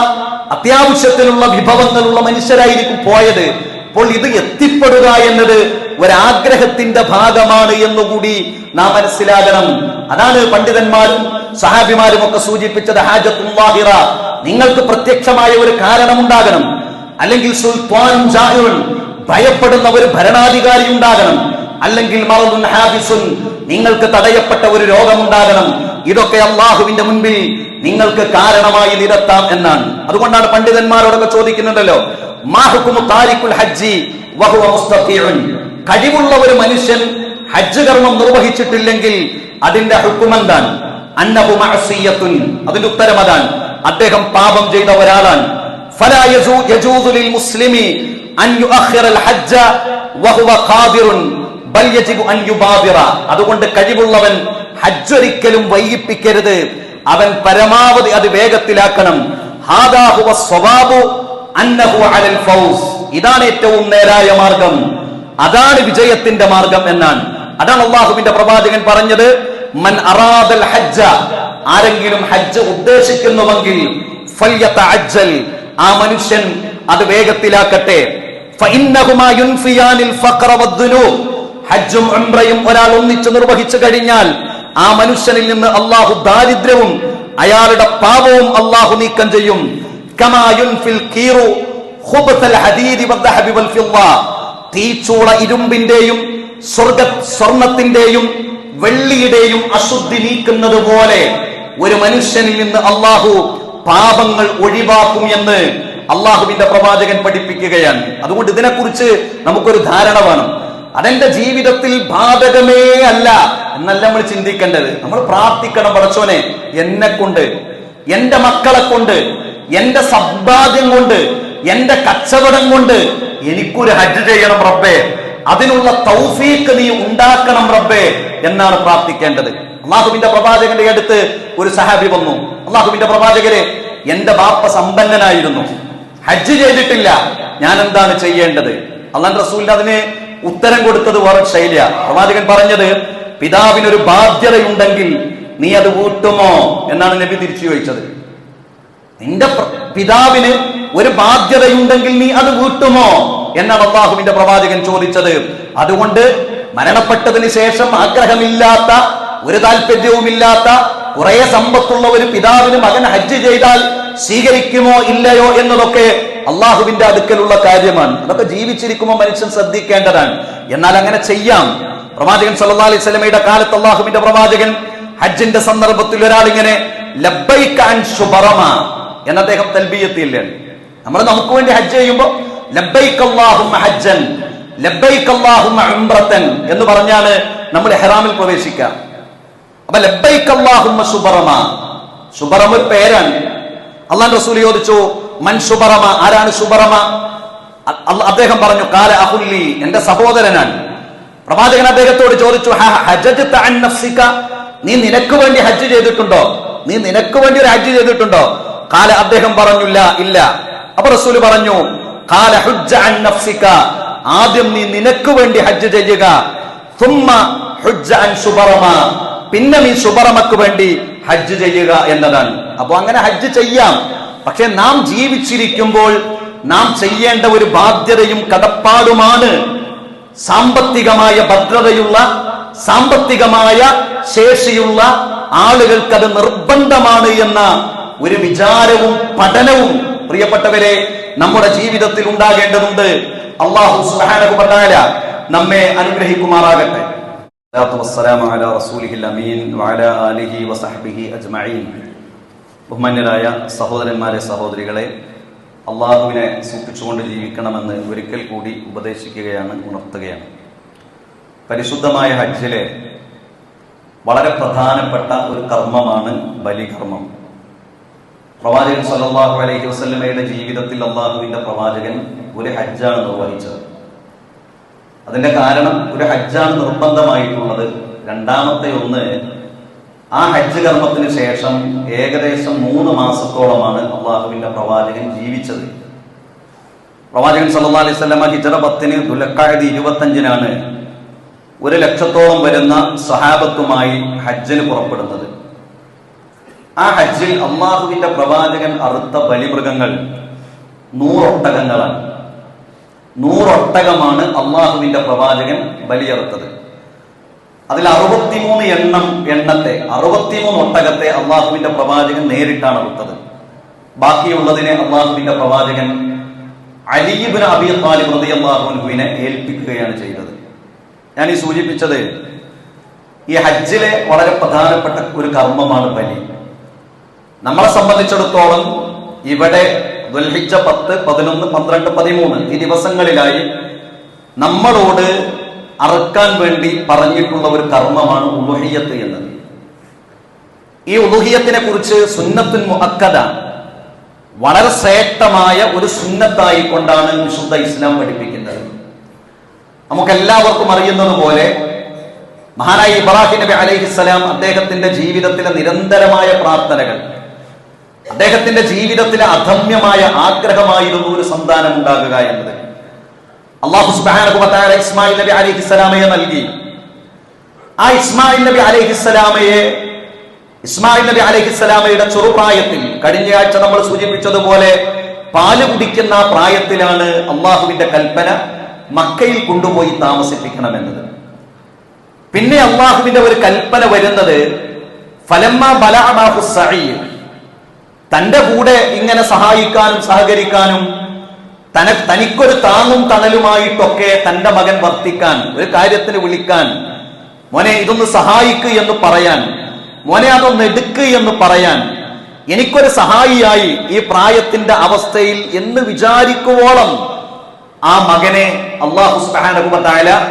അത്യാവശ്യത്തിനുള്ള വിഭവങ്ങളുള്ള മനുഷ്യരായിരിക്കും പോയത്. അപ്പോൾ ഇത് എത്തിപ്പെടുക എന്നത് ഒരാഗ്രഹത്തിന്റെ ഭാഗമാണ് എന്നുകൂടി നാം മനസ്സിലാകണം. അതാണ് പണ്ഡിതന്മാരും സഹാബിമാരും ഒക്കെ സൂചിപ്പിച്ചത് ഹാജത്തുല്ലാഹിറ നിങ്ങൾക്ക് പ്രത്യക്ഷമായ ഒരു കാരണമുണ്ടാകണം. അല്ലെങ്കിൽ ജാഹിറുൻ ഭയപ്പെടുന്ന ഒരു ഭരണാധികാരി ഉണ്ടാകണം. അല്ലെങ്കിൽ നിങ്ങൾക്ക് തടയപ്പെട്ട ഒരു രോഗമുണ്ടാകണം. ഇതൊക്കെ അള്ളാഹുവിന്റെ മുൻപിൽ നിങ്ങൾക്ക് കാരണമായി നിരത്താം എന്നാണ്. അതുകൊണ്ടാണ് പണ്ഡിതന്മാരോടൊക്കെ ചോദിക്കുന്നുണ്ടല്ലോ ഹജ്ജി കഴിവുള്ള ഒരു മനുഷ്യൻ ഹജ്ജ് കർമ്മം നിർവഹിച്ചിട്ടില്ലെങ്കിൽ അതിന്റെ ഹുക്കുമെന്താണ് അന്നഹു മഅസിയത്തുൻ. അതിന്റെ ഉത്തരം അതാണ്. അദ്ദേഹം പാപം ചെയ്ത ഒരാളാണ്. ഫലാ യജൂസു ലിൽ മുസ്ലിമി അൻ യുഅഖിറൽ ഹജ്ജ വഹുവ ഖാദിറുൻ. അതുകൊണ്ട് കഴിവുള്ളവൻ ഹജ്ജൊരിക്കലും വൈകിപ്പിക്കരുത്. അവൻ പരമാവധി അത് വേഗത്തിലാക്കണം. ഇതാണ് ഏറ്റവും നേരായ മാർഗം. അതാണ് വിജയത്തിന്റെ മാർഗം എന്നാണ്. അതാണ് അള്ളാഹുവിന്റെ പ്രവാചകൻ പറഞ്ഞത് മൻ അറാദൽ ഹജ്ജ. ആരെങ്കിലും ഹജ്ജ് ഉദ്ദേശിക്കുന്നുവെങ്കിൽ അജ്ജൽ. ആ മനുഷ്യൻ അത് വേഗത്തിലാക്കട്ടെ. ഫഇന്നഹുമാ യുൻഫിയാനിൽ ഫഖറ വദ്ദുനൂബ് ഹജ്ജും ഉംറയും ഒരാൾ ഒന്നിച്ച് നിർവഹിച്ചു കഴിഞ്ഞാൽ ആ മനുഷ്യനിൽ നിന്ന് അള്ളാഹു ദാരിദ്ര്യവും അയാളുടെ പാപവും അള്ളാഹു നീക്കം ചെയ്യും. തീച്ചൂള ഇരുമ്പിന്റെയും സ്വർഗ സ്വർണത്തിന്റെയും വെള്ളിയുടെയും അശുദ്ധി നീക്കുന്നത് പോലെ ഒരു മനുഷ്യനിൽ നിന്ന് അള്ളാഹു പാപങ്ങൾ ഒഴിവാക്കും എന്ന് അള്ളാഹുവിന്റെ പ്രവാചകൻ പഠിപ്പിക്കുകയാണ്. അതുകൊണ്ട് ഇതിനെക്കുറിച്ച് നമുക്കൊരു ധാരണ വേണം. അതെന്റെ ജീവിതത്തിൽ ബാധകമേ അല്ല എന്നല്ല നമ്മൾ ചിന്തിക്കേണ്ടത്. നമ്മൾ പ്രാർത്ഥിക്കണം പടച്ചോനെ എന്നെ കൊണ്ട് എന്റെ മക്കളെ കൊണ്ട് എന്റെ സമ്പാദ്യം കൊണ്ട് എന്റെ കച്ചവടം കൊണ്ട് എനിക്കൊരു ഹജ്ജ് ചെയ്യണം റബ്ബേ. അതിനുള്ള തൗഫീക്ക് നീ ഉണ്ടാക്കണം റബ്ബേ എന്നാണ് പ്രാർത്ഥിക്കേണ്ടത്. അള്ളാഹുബിന്റെ പ്രവാചകന്റെ അടുത്ത് ഒരു സഹാബി വന്നു. അള്ളാഹുബിന്റെ പ്രവാചകരെ എന്റെ ബാപ്പ സമ്പന്നനായിരുന്നു. ഹജ്ജ് ചെയ്തിട്ടില്ല. ഞാൻ എന്താണ് ചെയ്യേണ്ടത്? അള്ളാൻ റസൂലിന് അതിന് ഉത്തരം കൊടുത്തത് വേറെ ശൈലിയ. പ്രവാചകൻ പറഞ്ഞത് പിതാവിനൊരു ബാധ്യതയുണ്ടെങ്കിൽ നീ അത് കൂട്ടുമോ? എന്നാണ് നബി തിരിച്ചു ചോദിച്ചത്. നിന്റെ പിതാവിന് ഒരു ബാധ്യതയുണ്ടെങ്കിൽ നീ അത് വീട്ടുമോ എന്നാണ് അള്ളാഹുവിന്റെ പ്രവാചകൻ ചോദിച്ചത്. അതുകൊണ്ട് മരണപ്പെട്ടതിന് ശേഷം ആഗ്രഹമില്ലാത്ത ഒരു താല്പര്യവുമില്ലാത്ത കുറെ സമ്പത്തുള്ള ഒരു പിതാവിന് മകൻ ഹജ്ജ് ചെയ്താൽ സ്വീകരിക്കുമോ ഇല്ലയോ എന്നതൊക്കെ അള്ളാഹുവിന്റെ അടുക്കലുള്ള കാര്യമാണ്. അതൊക്കെ ജീവിച്ചിരിക്കുമ്പോൾ മനുഷ്യൻ ശ്രദ്ധിക്കേണ്ടതാണ്. എന്നാൽ അങ്ങനെ ചെയ്യാം. പ്രവാചകൻ സല്ലാ അലൈഹി സ്വലമയുടെ കാലത്ത് അള്ളാഹുവിന്റെ പ്രവാചകൻ ഹജ്ജിന്റെ സന്ദർഭത്തിൽ ഒരാൾ ഇങ്ങനെ എന്ന് അദ്ദേഹം തൽബിയത്തില്ലാണ് നമ്മൾ നമുക്ക് വേണ്ടി ഹജ്ജ് ചെയ്യുമ്പോൾ ഹജ്ജൻ എന്ന് പറഞ്ഞാണ് നമ്മൾ ഹെറാമിൽ പ്രവേശിക്കുക. അപ്പൊ ലബ്ബൈക അല്ലാഹുമ്മ സുബറമ ശുബറമ ഒരു പേരാണ്. അള്ളാൻ റസൂൽ ചോദിച്ചു മൻ സുബറമ ആരാണ് സുബറമ? അദ്ദേഹം പറഞ്ഞു കാല അഹുല്ലി എന്റെ സഹോദരനാണ്. പ്രവാചകൻ അദ്ദേഹത്തോട് ചോദിച്ചു "ഹ- അൻ നഫ്സിക? നീ നിനക്ക് വേണ്ടി ഹജ്ജ് ചെയ്തിട്ടുണ്ടോ? നീ നിനക്ക് വേണ്ടി ഒരു ഹജ്ജ് ചെയ്തിട്ടുണ്ടോ? കാല അദ്ദേഹം പറഞ്ഞില്ല ഇല്ല. അപ്പൊ റസൂൽ പറഞ്ഞു കാല ഹുജ്ജ അൻ നഫ്സിക? ആദ്യം നീ നിനക്ക് വേണ്ടി ഹജ്ജ് ചെയ്യുക. അൻ സുബറമ? പിന്നെ നീ സുബറമക്ക് വേണ്ടി ഹജ്ജ് ചെയ്യുക എന്നതാണ്. അപ്പൊ അങ്ങനെ ഹജ്ജ് ചെയ്യാം. പക്ഷെ നാം ജീവിച്ചിരിക്കുമ്പോൾ നാം ചെയ്യേണ്ട ഒരു ബാധ്യതയും കടപ്പാടുമാണ് സാമ്പത്തികമായ ഭദ്രതയുള്ള സാമ്പത്തികമായ ശേഷിയുള്ള ആളുകൾക്ക് അത് നിർബന്ധമാണ് എന്ന ഒരു വിചാരവും പഠനവും പ്രിയപ്പെട്ടവരെ നമ്മുടെ ജീവിതത്തിൽ ഉണ്ടാകേണ്ടതുണ്ട്. അള്ളാഹു സുഹാനകുപതാര നമ്മെ അനുഗ്രഹിക്കുമാറാകട്ടെ. അസ്സലാമു അലാ റസൂലിഹി അമീൻ വഅലാ ആലിഹി അജ്മഈൻ. ബഹുമാന്യരായ സഹോദരന്മാരെ സഹോദരികളെ അള്ളാഹുവിനെ സൂക്ഷിച്ചുകൊണ്ട് ജീവിക്കണമെന്ന് ഒരിക്കൽ കൂടി ഉപദേശിക്കുകയാണ് ഉണർത്തുകയാണ്. പരിശുദ്ധമായ ഹജ്ജിലെ വളരെ പ്രധാനപ്പെട്ട ഒരു കർമ്മമാണ് ബലികർമ്മം. പ്രവാചകൻ സല്ലല്ലാഹു അലൈഹി വസ്ലമയുടെ ജീവിതത്തിൽ അള്ളാഹുവിന്റെ പ്രവാചകൻ ഒരു ഹജ്ജാണ് നിർവഹിച്ചത്. അതിന്റെ കാരണം ഒരു ഹജ്ജാണ് നിർബന്ധമായിട്ടുള്ളത്. രണ്ടാമത്തെ ഒന്ന് ആ ഹജ്ജ് കർമ്മത്തിന് ശേഷം ഏകദേശം മൂന്ന് മാസത്തോളമാണ് അള്ളാഹുവിന്റെ പ്രവാചകൻ ജീവിച്ചത്. പ്രവാചകൻ സല്ലാ അലൈഹി സ്വലമ ഹിജറ പത്തിന് ദുലക്കായത് ഇരുപത്തഞ്ചിനാണ് ഒരു ലക്ഷത്തോളം വരുന്ന സഹാബത്തുമായി ഹജ്ജിന് പുറപ്പെടുന്നത്. ആ ഹജ്ജിൽ അള്ളാഹുവിന്റെ പ്രവാചകൻ അറുത്ത ബലിമൃഗങ്ങൾ നൂറൊട്ടകങ്ങളാണ്. നൂറൊട്ടകമാണ് അള്ളാഹുവിന്റെ പ്രവാചകൻ ബലിയറുത്തത്. അതിൽ അറുപത്തിമൂന്ന് എണ്ണം എണ്ണത്തെ അറുപത്തിമൂന്ന് ഒട്ടകത്തെ അള്ളാഹുവിന്റെ പ്രവാചകൻ നേരിട്ടാണ് വിട്ടത്. ബാക്കിയുള്ളതിനെ അള്ളാഹുവിന്റെ പ്രവാചകൻ അലീബിന് അബി താലിബ് റതി അള്ളാഹുവിനെ ഏൽപ്പിക്കുകയാണ് ചെയ്തത്. ഞാൻ ഈ സൂചിപ്പിച്ചത് ഈ ഹജ്ജിലെ വളരെ പ്രധാനപ്പെട്ട ഒരു കർമ്മമാണ് ബലി. നമ്മളെ സംബന്ധിച്ചിടത്തോളം ഇവിടെ ദുൽഹിച്ച പത്ത് പതിനൊന്ന് പന്ത്രണ്ട് പതിമൂന്ന് ഈ ദിവസങ്ങളിലായി നമ്മളോട് അറുക്കാൻ വേണ്ടി പറഞ്ഞിട്ടുള്ള ഒരു കർമ്മമാണ് ഉലുഹിയത്ത് എന്നത്. ഈ ഉലുഹിയത്തിനെ കുറിച്ച് സുന്നത്തുൻ മുഹക്കഥ വളരെ ശ്രേഷ്ഠമായ ഒരു സുന്നത്തായി കൊണ്ടാണ് വിശുദ്ധ ഇസ്ലാം പഠിപ്പിക്കുന്നത്. നമുക്കെല്ലാവർക്കും അറിയുന്നത് പോലെ മഹാനായ ഇബ്രാഹിം നബി അലൈഹിസ്സലാം അദ്ദേഹത്തിന്റെ ജീവിതത്തിലെ നിരന്തരമായ പ്രാർത്ഥനകൾ അദ്ദേഹത്തിന്റെ ജീവിതത്തിലെ അധമ്യമായ ആഗ്രഹമായിരുന്നു ഒരു സന്താനം ഉണ്ടാകുക എന്നത്. അള്ളാഹു സുബാനകുമത്തായ ഇസ്മായിൽ നബി അലിഹിസ്സലാമയെ നൽകി. ആ ഇസ്മായിൽ നബി അലിഹിസ്സലാമയെ ഇസ്മായിൽ നബി അലഹിസ്സലാമയുടെ ചെറുപ്രായത്തിൽ കഴിഞ്ഞ ആഴ്ച നമ്മൾ സൂചിപ്പിച്ചതുപോലെ പാൽ കുടിക്കുന്ന പ്രായത്തിലാണ് അള്ളാഹുവിന്റെ കൽപ്പന മക്കയിൽ കൊണ്ടുപോയി താമസിപ്പിക്കണമെന്നത്. പിന്നെ അള്ളാഹുവിന്റെ ഒരു കൽപ്പന വരുന്നത് ഫലമ്മ ബലാഹു സഈർ തന്റെ കൂടെ ഇങ്ങനെ സഹായിക്കാനും സഹകരിക്കാനും തന തനിക്കൊരു താങ്ങും തണലുമായിട്ടൊക്കെ തന്റെ മകൻ വർത്തിക്കാൻ ഒരു കാര്യത്തിന് വിളിക്കാൻ. മോനെ ഇതൊന്ന് സഹായിക്ക് എന്ന് പറയാൻ. മോനെ അതൊന്ന് എടുക്ക് എന്ന് പറയാൻ. എനിക്കൊരു സഹായിയായി ഈ പ്രായത്തിന്റെ അവസ്ഥയിൽ എന്ന് വിചാരിക്കുവോളം ആ മകനെ അള്ളാഹു സുബാനുബത്തായ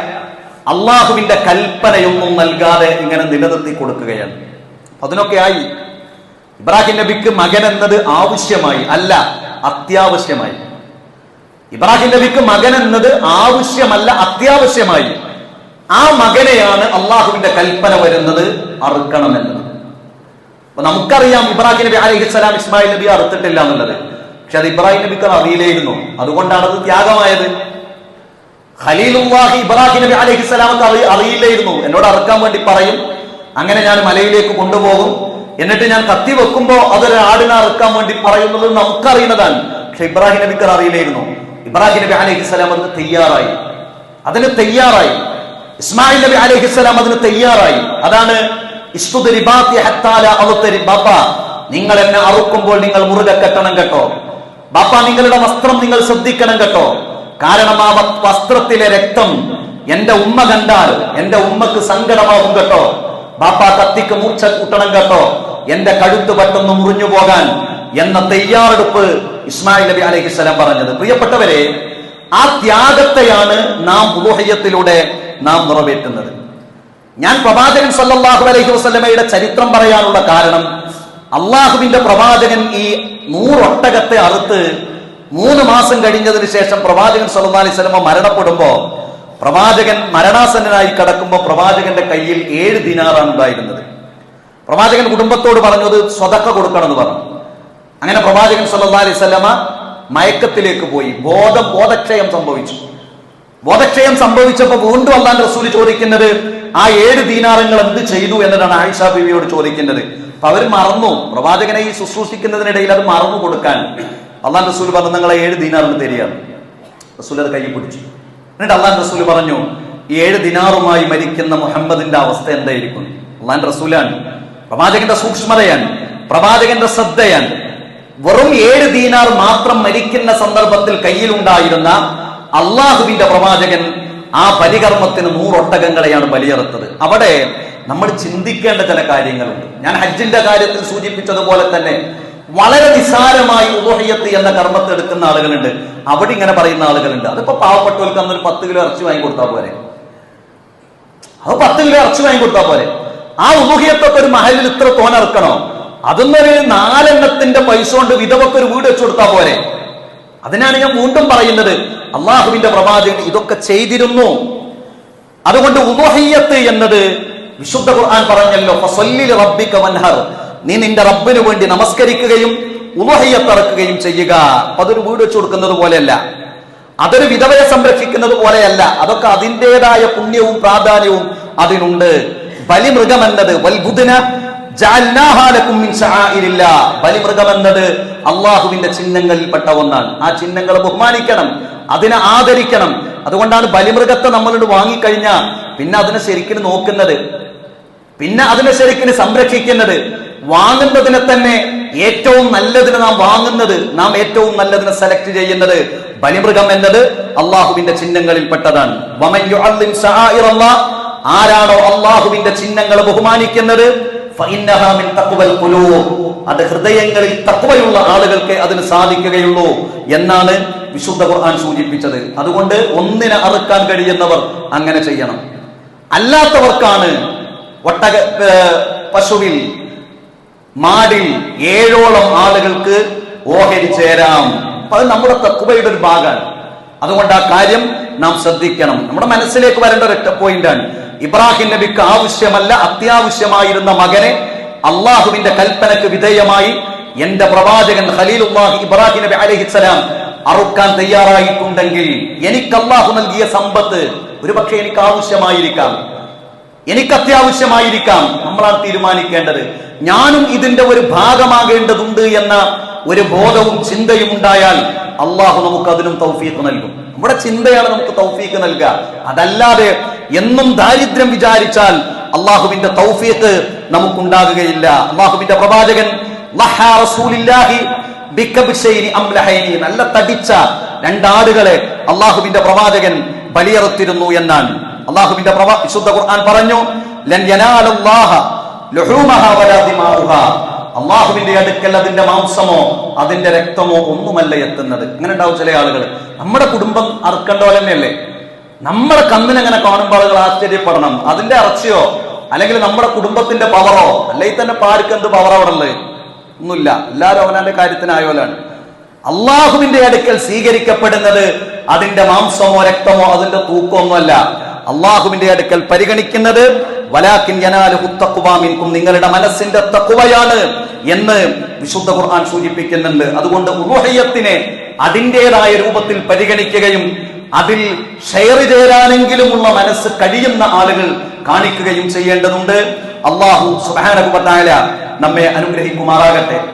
അള്ളാഹുവിന്റെ കൽപ്പനയൊന്നും നൽകാതെ ഇങ്ങനെ നിലനിർത്തി കൊടുക്കുകയാണ്. അതിനൊക്കെ ആയി. ഇബ്രാഹിം നബിക്ക് മകൻ എന്നത് ആവശ്യമായി അല്ല അത്യാവശ്യമായി. ഇബ്രാഹിം നബിക്ക് മകൻ എന്നത് ആവശ്യമല്ല അത്യാവശ്യമായി. ആ മകനെയാണ് അള്ളാഹുവിന്റെ കൽപ്പന വരുന്നത് അറുക്കണമെന്നത് അപ്പൊ നമുക്കറിയാം ഇബ്രാഹിം നബി അലഹിസ്സലാം ഇസ്മായിൽ നബി അറുത്തിട്ടില്ല എന്നുള്ളത്. പക്ഷെ അത് ഇബ്രാഹിം നബിക്ക് അറിയില്ലായിരുന്നു. അതുകൊണ്ടാണ് അത് ത്യാഗമായത്. ഖലീലുല്ലാഹി ഇബ്രാഹിം നബി അലഹിസ്സലാമക്ക് അറി അറിയില്ലായിരുന്നു. എന്നോട് അറുക്കാൻ വേണ്ടി പറയും. അങ്ങനെ ഞാൻ മലയിലേക്ക് കൊണ്ടുപോകും. എന്നിട്ട് ഞാൻ കത്തി വെക്കുമ്പോ അതൊരു ആടിനെ അറുക്കാൻ വേണ്ടി പറയുന്നത് നമുക്കറിയുന്നതാണ്. പക്ഷെ ഇബ്രാഹിം നബിക്ക് അറിയില്ലായിരുന്നു. ഇബ്രാഹിം നബി അലഹിസ്സലാം അതിന് തയ്യാറായി. അതിന് തയ്യാറായി. ഇസ്മായിൽ നബി അലഹിസ്സലാം അതിന് തയ്യാറായി. അതാണ് ബാപ്പ നിങ്ങൾ എന്നെ അറുക്കുമ്പോൾ നിങ്ങൾ മുറുകെ കെട്ടണം കേട്ടോ. ബാപ്പ നിങ്ങളുടെ വസ്ത്രം നിങ്ങൾ ശ്രദ്ധിക്കണം കേട്ടോ. കാരണം ആ വസ്ത്രത്തിലെ രക്തം എന്റെ ഉമ്മ കണ്ടാൽ എന്റെ ഉമ്മക്ക് സങ്കടമാകും കേട്ടോ. ബാപ്പ കത്തിക്ക് മൂർച്ച കൂട്ടണം കേട്ടോ. എന്റെ കഴുത്ത് പെട്ടെന്ന് മുറിഞ്ഞു പോകാൻ എന്ന തയ്യാറെടുപ്പ് ഇസ്മായിൽ നബി അലഹിസ്സലാം പറഞ്ഞത്. പ്രിയപ്പെട്ടവരെ ആ ത്യാഗത്തെയാണ് നാം ഉലോഹയത്തിലൂടെ നാം നിറവേറ്റുന്നത്. ഞാൻ പ്രവാചകൻ സല്ലാഹു അലൈഹി വസ്ലമയുടെ ചരിത്രം പറയാനുള്ള കാരണം അള്ളാഹുവിന്റെ പ്രവാചകൻ ഈ നൂറൊട്ടകത്തെ അറുത്ത് മൂന്ന് മാസം കഴിഞ്ഞതിന് ശേഷം പ്രവാചകൻ സല്ലാ അലൈഹി സ്വലമ മരണപ്പെടുമ്പോ പ്രവാചകൻ മരണാസന്നനായി കിടക്കുമ്പോൾ പ്രവാചകന്റെ കയ്യിൽ ഏഴ് ദിനാറാണ് ഉണ്ടായിരുന്നത്. പ്രവാചകൻ കുടുംബത്തോട് പറഞ്ഞത് സ്വതക്ക കൊടുക്കണം എന്ന് പറഞ്ഞു. അങ്ങനെ പ്രവാചകൻ സല്ലല്ലാഹു അലൈഹി വസല്ലമ മയക്കത്തിലേക്ക് പോയി. ബോധം ബോധക്ഷയം സംഭവിച്ചു. ബോധക്ഷയം സംഭവിച്ചപ്പോൾ വീണ്ടും അള്ളാൻ റസൂൽ ചോദിക്കുന്നത് ആ ഏഴ് ദീനാറങ്ങൾ എന്ത് ചെയ്തു എന്നതാണ് ആയിഷ ബീവിയോട് ചോദിക്കുന്നത്. അപ്പൊ അവർ മറന്നു. പ്രവാചകനെ ഈ ശുശ്രൂഷിക്കുന്നതിനിടയിൽ അത് മറന്നു കൊടുക്കാൻ അള്ളാൻ റസൂൽ പറഞ്ഞു നിങ്ങളെ ഏഴ് ദീനാറിന് തരികയാണ് റസൂൽ അത് കൈ പിടിച്ചു. എന്നിട്ട് അള്ളാൻ റസൂൽ പറഞ്ഞു ഏഴ് ദിനാറുമായി മരിക്കുന്ന മുഹമ്മദിന്റെ അവസ്ഥ എന്തായിരിക്കും? അള്ളാൻ റസൂലാണ്. പ്രവാചകന്റെ സൂക്ഷ്മതയാണ്. പ്രവാചകന്റെ ശ്രദ്ധയാണ്. വെറും ഏഴ് ദീനാർ മാത്രം മരിക്കുന്ന സന്ദർഭത്തിൽ കയ്യിലുണ്ടായിരുന്ന അള്ളാഹുവിന്റെ പ്രവാചകൻ ആ ബലികർമ്മത്തിന് നൂറൊട്ടകങ്ങളെയാണ് ബലിയറുത്തത്. അവിടെ നമ്മൾ ചിന്തിക്കേണ്ട ചില കാര്യങ്ങളുണ്ട്. ഞാൻ ഹജ്ജിന്റെ കാര്യത്തിൽ സൂചിപ്പിച്ചതുപോലെ തന്നെ വളരെ നിസാരമായി ഉദോഹയ്യത്ത് എന്ന കർമ്മത്തെ എടുക്കുന്ന ആളുകളുണ്ട്. അവിടെ ഇങ്ങനെ പറയുന്ന ആളുകളുണ്ട്. അതിപ്പോ പാവപ്പെട്ടവർക്ക് അന്നൊരു പത്ത് കിലോ ഇറച്ചി വാങ്ങി കൊടുത്താൽ പോരെ? അത് പത്ത് കിലോ ഇറച്ചി വാങ്ങി കൊടുത്താൽ പോരെ? ആ ഉപഹയത്തൊക്കെ ഒരു മഹലിൽ ഇത്ര തോനിറക്കണോ അതൊന്നൊരു നാലെണ്ണത്തിന്റെ പൈസ കൊണ്ട് വിധവക്ക് ഒരു വീട് വെച്ചു കൊടുത്താൽ പോരെ. അതിനാണ് ഞാൻ വീണ്ടും പറയുന്നത്. അള്ളാഹുവിന്റെ പ്രവാചകൻ ഇതൊക്കെ ചെയ്തിരുന്നു. അതുകൊണ്ട് ഉദോഹയ്യത്ത് എന്നത് വിശുദ്ധ ഖുർആൻ പറഞ്ഞല്ലോ റബ്ബിക വൻഹർ. നീ നിന്റെ റബ്ബിനു വേണ്ടി നമസ്കരിക്കുകയും ഉദോഹയ്യത്ത് ഇറക്കുകയും ചെയ്യുക. അതൊരു വീട് വെച്ചു കൊടുക്കുന്നത് പോലെയല്ല. അതൊരു വിധവയെ സംരക്ഷിക്കുന്നത് പോലെയല്ല. അതൊക്കെ അതിന്റെതായ പുണ്യവും പ്രാധാന്യവും അതിനുണ്ട്. ബലിമൃഗം എന്നത് വൽബുദിന ജഅൽനാഹാലക്കും മിൻ ശആഇരില്ലാ. ബലിമൃഗം എന്നത് അള്ളാഹുവിന്റെ ചിഹ്നങ്ങളിൽപ്പെട്ട ഒന്നാണ്. ആ ചിഹ്നങ്ങളെ ബഹുമാനിക്കണം അതിനെ ആദരിക്കണം. അതുകൊണ്ടാണ് ബലിമൃഗത്തെ നമ്മളോട് വാങ്ങിക്കഴിഞ്ഞാൽ പിന്നെ അതിനെ ശരിക്കും നോക്കുന്നത് പിന്നെ അതിനെ ശരിക്കും സംരക്ഷിക്കുന്നത്. വാങ്ങുന്നതിനെ തന്നെ ഏറ്റവും നല്ലതിനെ നാം വാങ്ങുന്നത് നാം ഏറ്റവും നല്ലതിനെ സെലക്ട് ചെയ്യുന്നത് ബലിമൃഗം എന്നത് അള്ളാഹുവിന്റെ ചിഹ്നങ്ങളിൽപ്പെട്ടതാണ്. ആരാണോ അള്ളാഹുവിന്റെ ചിഹ്നങ്ങളെ ബഹുമാനിക്കുന്നത്? അത് ഹൃദയങ്ങളിൽ തക്കുവയുള്ള ആളുകൾക്ക് അതിന് സാധിക്കുകയുള്ളൂ എന്നാണ് വിശുദ്ധ ഖുർആൻ സൂചിപ്പിച്ചത്. അതുകൊണ്ട് ഒന്നിനെ അറുക്കാൻ കഴിയുന്നവർ അങ്ങനെ ചെയ്യണം. അല്ലാത്തവർക്കാണ് ഒട്ടക പശുവിൽ മാടിൽ ഏഴോളം ആളുകൾക്ക് ഓഹരി ചേരാം. അത് നമ്മുടെ തക്കുവയുടെ ഒരു ഭാഗമാണ്. അതുകൊണ്ട് ആ കാര്യം നാം ശ്രദ്ധിക്കണം. നമ്മുടെ മനസ്സിലേക്ക് വരേണ്ട ഒരു പോയിന്റാണ് ഇബ്രാഹിം നബിക്ക് ആവശ്യമല്ല അത്യാവശ്യമായിരുന്ന മകനെ അള്ളാഹുവിന്റെ കൽപ്പനക്ക് വിധേയമായി എന്റെ പ്രവാചകൻ ഖലീലുല്ലാഹി ഇബ്രാഹിം നബി അലഹിസ്സലാം അറുക്കാൻ തയ്യാറായിട്ടുണ്ടെങ്കിൽ എനിക്ക് അള്ളാഹു നൽകിയ സമ്പത്ത് ഒരുപക്ഷെ എനിക്ക് ആവശ്യമായിരിക്കാം. എനിക്ക് അത്യാവശ്യമായിരിക്കാം. നമ്മളാണ് തീരുമാനിക്കേണ്ടത്. ഞാനും ഇതിന്റെ ഒരു ഭാഗമാകേണ്ടതുണ്ട് എന്ന ഒരു ബോധവും ചിന്തയും ഉണ്ടായാൽ അള്ളാഹു നമുക്ക് അതിനും തൗഫീഖ് നൽകും. നമ്മുടെ ചിന്തയാണ് നമുക്ക് തൗഫീക്ക് നൽകുക. അതല്ലാതെ എന്നും ദാരിദ്ര്യം വിചാരിച്ചാൽ അള്ളാഹുവിന്റെ തൗഫീക്ക് നമുക്കുണ്ടാകുകയില്ല. അള്ളാഹുവിന്റെ പ്രവാചകൻ നല്ല തടിച്ച രണ്ടാടുകളെ അള്ളാഹുവിന്റെ പ്രവാചകൻ ബലിയറുത്തിരുന്നു എന്നാണ്. അള്ളാഹുവിന്റെ വിശുദ്ധ ഖുർആൻ പറഞ്ഞു ലൻ യനാലല്ലാഹ ലുഹൂമഹ വലാ ദിമാഉഹാ. അള്ളാഹുവിന്റെ അടുക്കൽ അതിന്റെ മാംസമോ അതിന്റെ രക്തമോ ഒന്നുമല്ല എത്തുന്നത്. ഇങ്ങനെ ഉണ്ടാവും ചില ആളുകൾ. നമ്മുടെ കുടുംബം അറുക്കേണ്ട പോലെ തന്നെയല്ലേ? നമ്മുടെ കണ്ണിനെങ്ങനെ കാണുമ്പോൾ ആളുകൾ ആശ്ചര്യപ്പെടണം? അതിന്റെ ഇറച്ചിയോ അല്ലെങ്കിൽ നമ്മുടെ കുടുംബത്തിന്റെ പവറോ അല്ലെങ്കിൽ തന്നെ പാർക്ക് എന്ത് പവർ അവിടെ ഉള്ളത്? ഒന്നുമില്ല. എല്ലാവരും അവനാന്റെ കാര്യത്തിനായോലാണ്. അള്ളാഹുവിന്റെ അടുക്കൽ സ്വീകരിക്കപ്പെടുന്നത് അതിന്റെ മാംസമോ രക്തമോ അതിന്റെ തൂക്കമൊന്നുമല്ല അള്ളാഹുവിന്റെ അടുക്കൽ പരിഗണിക്കുന്നത് വലാക്കിൻ ജനാലു കുത്തക്കുവാമിൻകും മിൻകും. നിങ്ങളുടെ മനസ്സിന്റെ തഖ്വയാണ്. എന്ന് വിശുദ്ധ ഖുർആൻ സൂചിപ്പിക്കുന്നുണ്ട്. അതുകൊണ്ട് ഉറുഹയ്യത്തിനെ അതിന്റെതായ രൂപത്തിൽ പരിഗണിക്കുകയും അതിൽ ഷെയർ ചേരാനെങ്കിലുമുള്ള മനസ്സ് കഴിയുന്ന ആളുകൾ കാണിക്കുകയും ചെയ്യേണ്ടതുണ്ട്. അള്ളാഹു സുബാനകുബത്തായ നമ്മെ അനുഗ്രഹിക്കുമാറാകട്ടെ.